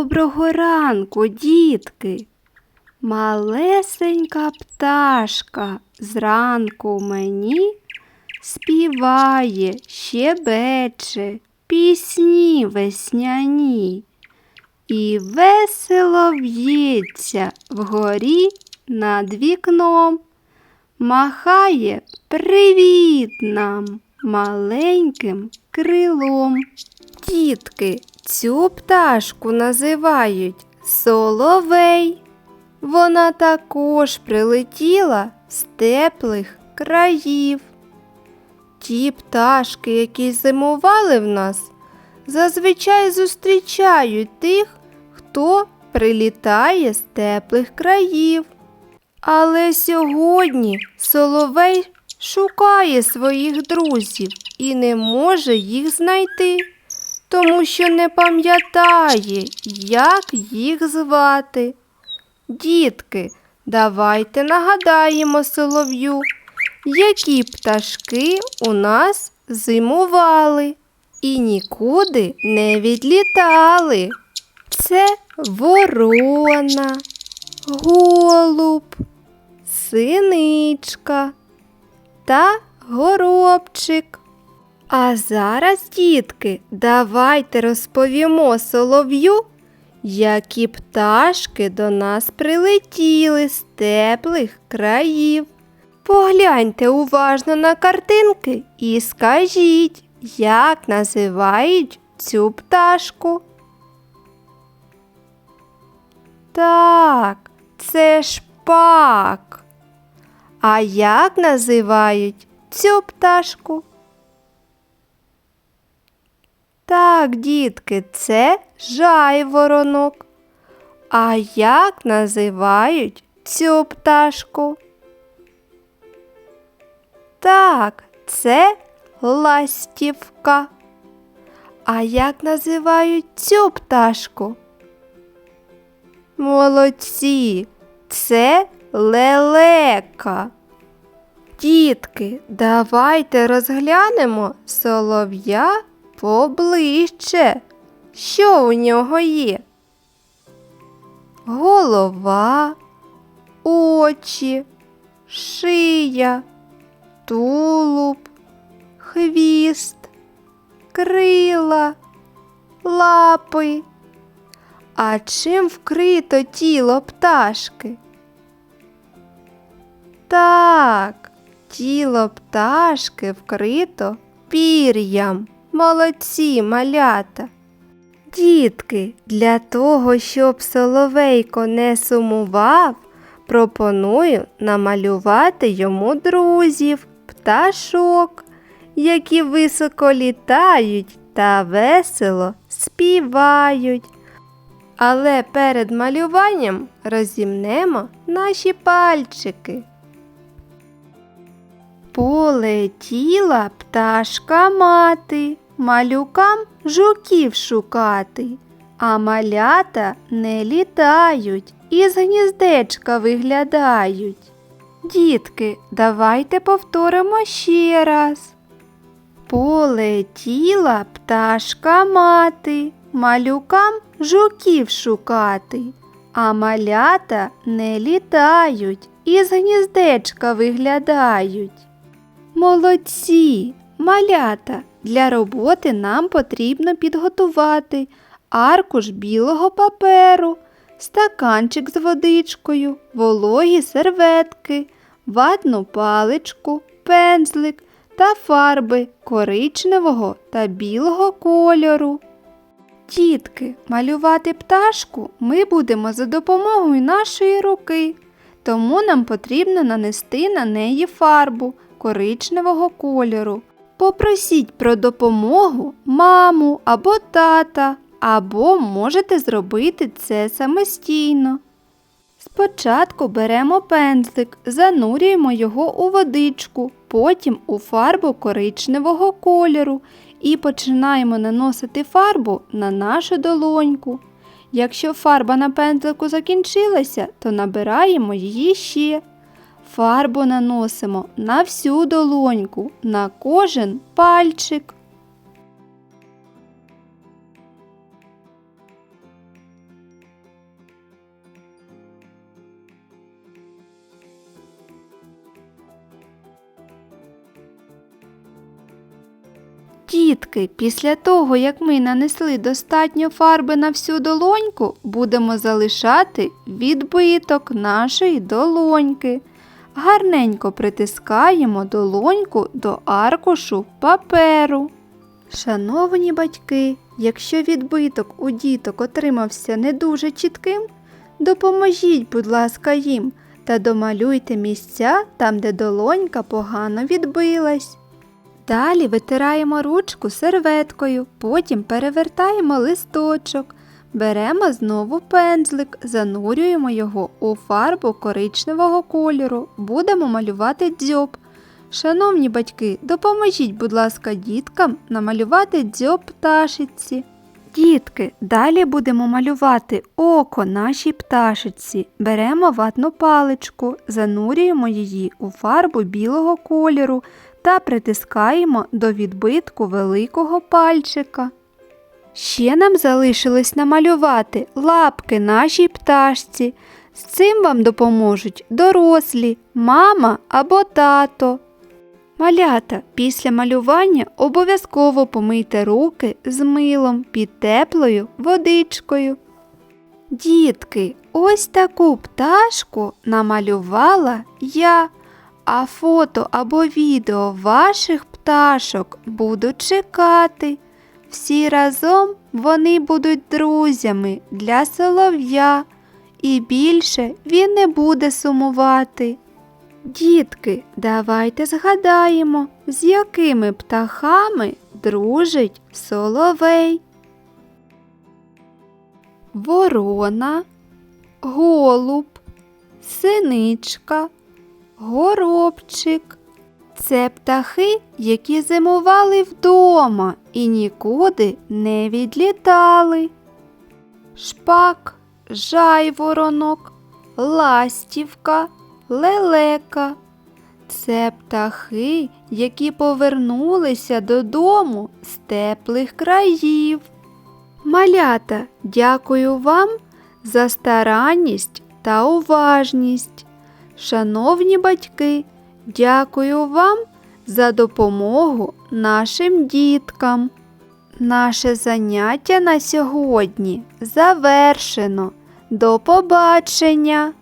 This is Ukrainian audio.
Доброго ранку, дітки. Малесенька пташка зранку мені співає, щебече пісні весняні і весело в'ється вгорі над вікном, махає привіт нам маленьким крилом. Дітки, цю пташку називають соловей. Вона також прилетіла з теплих країв. Ті пташки, які зимували в нас, зазвичай зустрічають тих, хто прилітає з теплих країв. Але сьогодні соловей шукає своїх друзів і не може їх знайти, тому що не пам'ятає, як їх звати. Дітки, давайте нагадаємо солов'ю, які пташки у нас зимували і нікуди не відлітали. Це ворона, голуб, синичка та горобчик. А зараз, дітки, давайте розповімо солов'ю, які пташки до нас прилетіли з теплих країв. Погляньте уважно на картинки і скажіть, як називають цю пташку. Так, це шпак. А як називають цю пташку? Так, дітки, це жайворонок. А як називають цю пташку? Так, це ластівка. А як називають цю пташку? Молодці, це лелека. Дітки, давайте розглянемо солов'я поближче. Що у нього є? Голова, очі, шия, тулуб, хвіст, крила, лапи. А чим вкрито тіло пташки? Так, тіло пташки вкрито пір'ям. Молодці малята. Дітки, для того, щоб соловейко не сумував, пропоную намалювати йому друзів, пташок, які високо літають та весело співають. Але перед малюванням розімнемо наші пальчики. Полетіла пташка мати, малюкам жуків шукати, а малята не літають і з гніздечка виглядають. Дітки, давайте повторимо ще раз. Полетіла пташка мати, малюкам жуків шукати, а малята не літають і з гніздечка виглядають. Молодці, малята, для роботи нам потрібно підготувати аркуш білого паперу, стаканчик з водичкою, вологі серветки, ватну паличку, пензлик та фарби коричневого та білого кольору. Дітки, малювати пташку ми будемо за допомогою нашої руки, тому нам потрібно нанести на неї фарбу коричневого кольору. Попросіть про допомогу маму або тата, або можете зробити це самостійно. Спочатку беремо пензлик, занурюємо його у водичку, потім у фарбу коричневого кольору і починаємо наносити фарбу на нашу долоньку. Якщо фарба на пензлику закінчилася, то набираємо її ще. Фарбу наносимо на всю долоньку, на кожен пальчик. Дітки, після того, як ми нанесли достатньо фарби на всю долоньку, будемо залишати відбиток нашої долоньки. Гарненько притискаємо долоньку до аркушу паперу. Шановні батьки, якщо відбиток у діток отримався не дуже чітким, допоможіть, будь ласка, їм та домалюйте місця там, де долонька погано відбилась. Далі витираємо ручку серветкою, потім перевертаємо листочок. Беремо знову пензлик, занурюємо його у фарбу коричневого кольору. Будемо малювати дзьоб. Шановні батьки, допоможіть, будь ласка, діткам намалювати дзьоб пташиці. Дітки, далі будемо малювати око нашій пташиці. Беремо ватну паличку, занурюємо її у фарбу білого кольору та притискаємо до відбитку великого пальчика. Ще нам залишилось намалювати лапки нашій пташці. З цим вам допоможуть дорослі, мама або тато. Малята, після малювання обов'язково помийте руки з милом під теплою водичкою. Дітки, ось таку пташку намалювала я, а фото або відео ваших пташок буду чекати. Всі разом вони будуть друзями для солов'я, і більше він не буде сумувати. Дітки, давайте згадаємо, з якими птахами дружить соловей. Ворона, голуб, синичка, горобчик. Це птахи, які зимували вдома і нікуди не відлітали. Шпак, жайворонок, ластівка, лелека. Це птахи, які повернулися додому з теплих країв. Малята, дякую вам за старанність та уважність. Шановні батьки, дякую вам за допомогу нашим діткам. Наше заняття на сьогодні завершено. До побачення!